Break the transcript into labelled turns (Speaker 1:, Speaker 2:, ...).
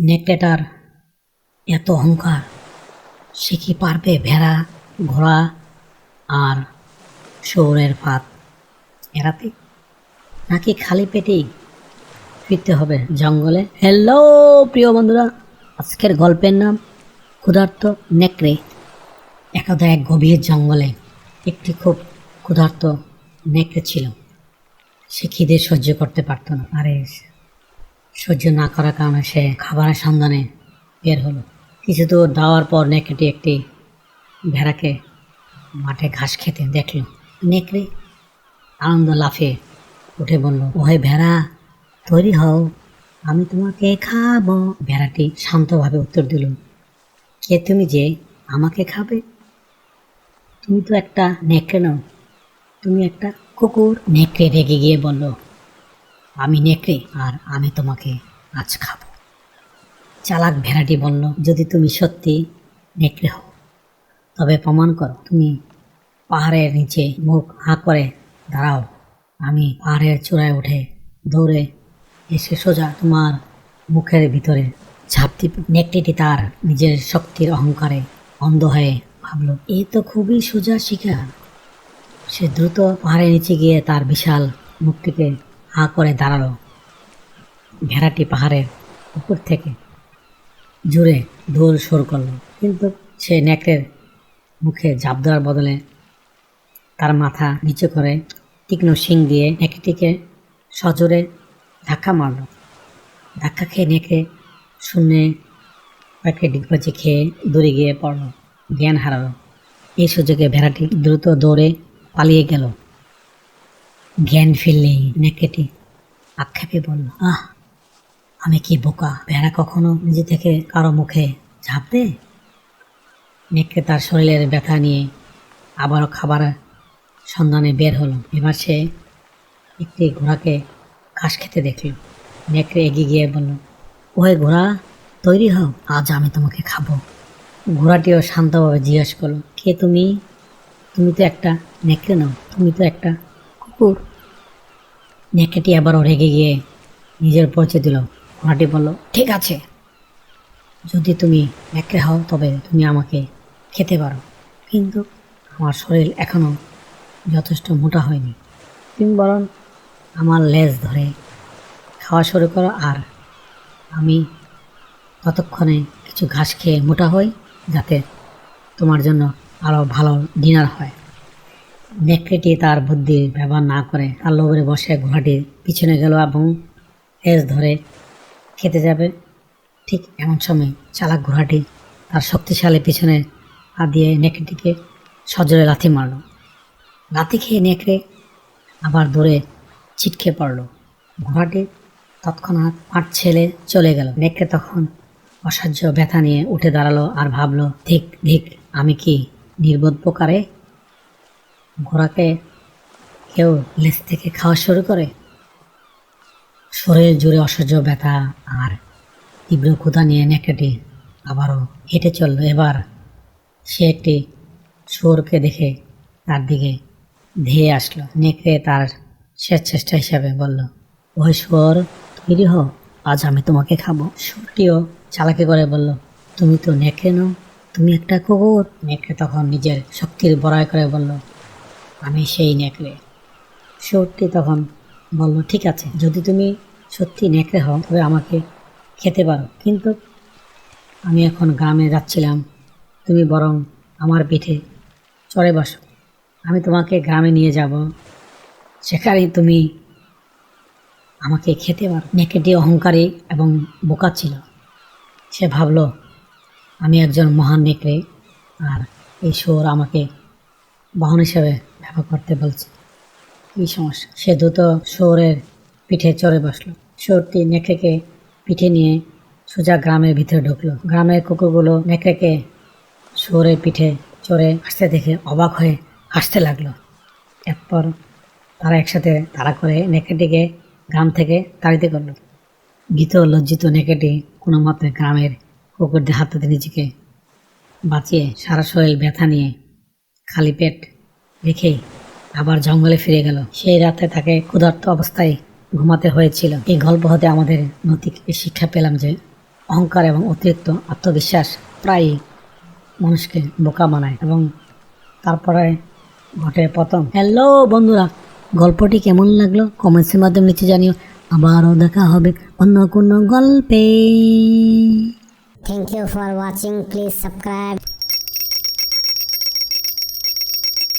Speaker 1: নেকড়েটার এত অহংকার, সে কি পারবে ভেড়া, ঘোড়া আর শৌরের ফাঁদ এড়াতে? নাকি খালি পেটেই ফিরতে হবে জঙ্গলে? হ্যালো প্রিয় বন্ধুরা, আজকের গল্পের নাম ক্ষুধার্ত নেকড়ে। একদা এক গভীর জঙ্গলে একটি খুব ক্ষুধার্ত নেকড়ে ছিল। সে খিদে সহ্য করতে পারত না। আরে সহ্য না করার কারণে সে খাবারের সন্ধানে বের হলো। কিছু দূর যাওয়ার পর নেকড়েটি একটি ভেড়াকে মাঠে ঘাস খেতে দেখল। নেকড়ে আনন্দ লাফে উঠে বলল, ওহে ভেড়া, তৈরি হও, আমি তোমাকে খাব। ভেড়াটি শান্তভাবে উত্তর দিল, কে তুমি যে আমাকে খাবে? তুমি তো একটা নেকড়ে নও, তুমি একটা কুকুর। নেকড়ে রেগে গিয়ে বলল আমি নেকড়ে আর আমি তোমাকে আজ খাব। চালাক ভেড়াটি বলল, যদি তুমি সত্যি নেকড়ে হও, তবে প্রমাণ করো, তুমি পাহাড়ের নিচে মুখ হাঁ করে দাঁড়াও। আমি পাহাড়ের চূড়ায় উঠে দৌড়ে এসে সোজা তোমার মুখের ভিতরে ঝাঁপ দিব। নেকড়েটি তার নিজের শক্তির অহংকারে অন্ধ হয়ে ভাবল, এ তো খুবই সোজা শিকার। সে দ্রুত পাহাড়ের নিচে গিয়ে তার বিশাল মুখটিকে হাঁ করে দাঁড়াল। ভেড়াটি পাহাড়ের উপর থেকে জুড়ে দৌড় শুরু করল। কিন্তু সে নেকড়ের মুখে ঝাঁপ দেওয়ার বদলে তার মাথা নিচু করে তীক্ষ্ণ শিং দিয়ে নেকড়েটিকে সজোরে ধাক্কা মারল। ধাক্কা খেয়ে নেকড়ে শূন্যে কয়েকটি ডিগবাজি খেয়ে দূরে গিয়ে পড়ল। জ্ঞান হারালো। এই সুযোগে ভেড়াটি দ্রুত দৌড়ে পালিয়ে গেল। জ্ঞান ফিরলেই নেকড়েটি আক্ষেপে বলল, আহ, আমি কি বোকা? ভেড়া কখনো নিজে থেকে কারও মুখে ঝাঁপ দেয়? নেকড়ে তার শরীরের ব্যথা নিয়ে আবারও খাবার সন্ধানে বের হলো। এবার সে একটি ঘোড়াকে ঘাস খেতে দেখল। নেকড়ে এগিয়ে গিয়ে বলল, ওহে ঘোড়া, তৈরি হও, আজ আমি তোমাকে খাব। ঘোড়াটিও শান্তভাবে জিজ্ঞেস করল, কে তুমি? তুমি তো একটা নেকড়ে নাও, তুমি তো একটা কুকুর। নেকড়েটি আবারও রেগে গিয়ে নিজের পরিচয় দিল। ঘোড়াটি বলল, ঠিক আছে। যদি তুমি নেকড়ে হও, তবে তুমি আমাকে খেতে পারো। কিন্তু আমার শরীর এখনও যথেষ্ট মোটা হয়নি। তুমি বরং আমার লেজ ধরে খাওয়া শুরু করো আর আমি ততক্ষণে কিছু ঘাস খেয়ে মোটা হই, যাতে তোমার জন্য আরও ভালো ডিনার হয়। নেকড়েটি তার বুদ্ধি ব্যবহার না করে তার লোভরে বসে ঘোড়াটির পিছনে গেল এবং লেজ ধরে খেতে যাবে। ঠিক এমন সময় চালাক ঘোড়াটি তার শক্তিশালী পিছনে হাত দিয়ে নেকড়েটিকে সজোরে লাথি মারল। লাথি খেয়ে নেকড়ে আবার দৌড়ে ছিটকে পড়ল। ঘোড়াটি তৎক্ষণাৎ পাট ছেলে চলে গেল। নেকড়ে তখন অসাহ্য ব্যথা নিয়ে উঠে দাঁড়াল আর ভাবলো, ধিক ধিক, আমি কি নির্বোধ প্রকারে ঘোড়াকে কেউ লেজ থেকে খাওয়া শুরু করে? শরীর জুড়ে অসহ্য ব্যথা আর তীব্র ক্ষুধা নিয়ে নেকড়েটি আবারও হেঁটে চলল। এবার সে একটি শুয়োরকে দেখে তার দিকে ধেয়ে আসলো। নেকড়ে তার শেষ চেষ্টা হিসাবে বলল ওই শুয়োর তৈরি হও আজ আমি তোমাকে খাব। শুয়োরটিও চালাকি করে বলল, তুমি তো নেকড়ে নও, তুমি একটা কুকুর। নেকড়ে তখন নিজের শক্তির বড়াই করে বলল আমি সেই নেকড়ে। শুয়োরটি তখন বলল, ঠিক আছে, যদি তুমি সত্যি নেকড়ে হও, তবে আমাকে খেতে পারো। কিন্তু আমি এখন গ্রামে যাচ্ছিলাম। তুমি বরং আমার পিঠে চড়ে বসো। আমি তোমাকে গ্রামে নিয়ে যাব। সেখানে তুমি আমাকে খেতে পারো। নেকেটি অহংকারী এবং বোকা ছিল। সে ভাবলো, আমি একজন মহান নেকড়ে, আর এই শোর আমাকে বাহন হিসেবে ব্যবহার করতে বলছে। কী সমস্যা? সে দ্রুত শহরের পিঠে চড়ে বসল। শহরটি নেকড়েকে পিঠে নিয়ে সোজা গ্রামের ভিতরে ঢুকলো। গ্রামের কুকুরগুলো নেকড়েকে শহরের পিঠে চড়ে আসতে দেখে অবাক হয়ে হাসতে লাগল। এরপর তারা একসাথে তাড়া করে নেকড়েটিকে গ্রাম থেকে তাড়িতে করল। ভীত লজ্জিত নেকড়েটি কোনো মতে গ্রামের কুকুরদের হাত থেকে নিজেকে বাঁচিয়ে সারা শরীর ব্যথা নিয়ে খালি পেট রেখেই আবার জঙ্গলে ফিরে গেল। সেই রাতে তাকে ক্ষুধার্ত অবস্থায় ঘুমাতে হয়েছিল। এই গল্প হতে আমাদের নৈতিক শিক্ষা পেলাম যে অহংকার এবং অতিরিক্ত আত্মবিশ্বাস প্রায়ই মানুষকে বোকা বানায় এবং তারপরে ঘটে পতন হ্যালো বন্ধুরা, গল্পটি কেমন লাগল? কমেন্টসের মাধ্যমে নিচে জানিও। আবারও দেখা হবে অন্য কোনো গল্পে।
Speaker 2: Thank you for watching. Please subscribe.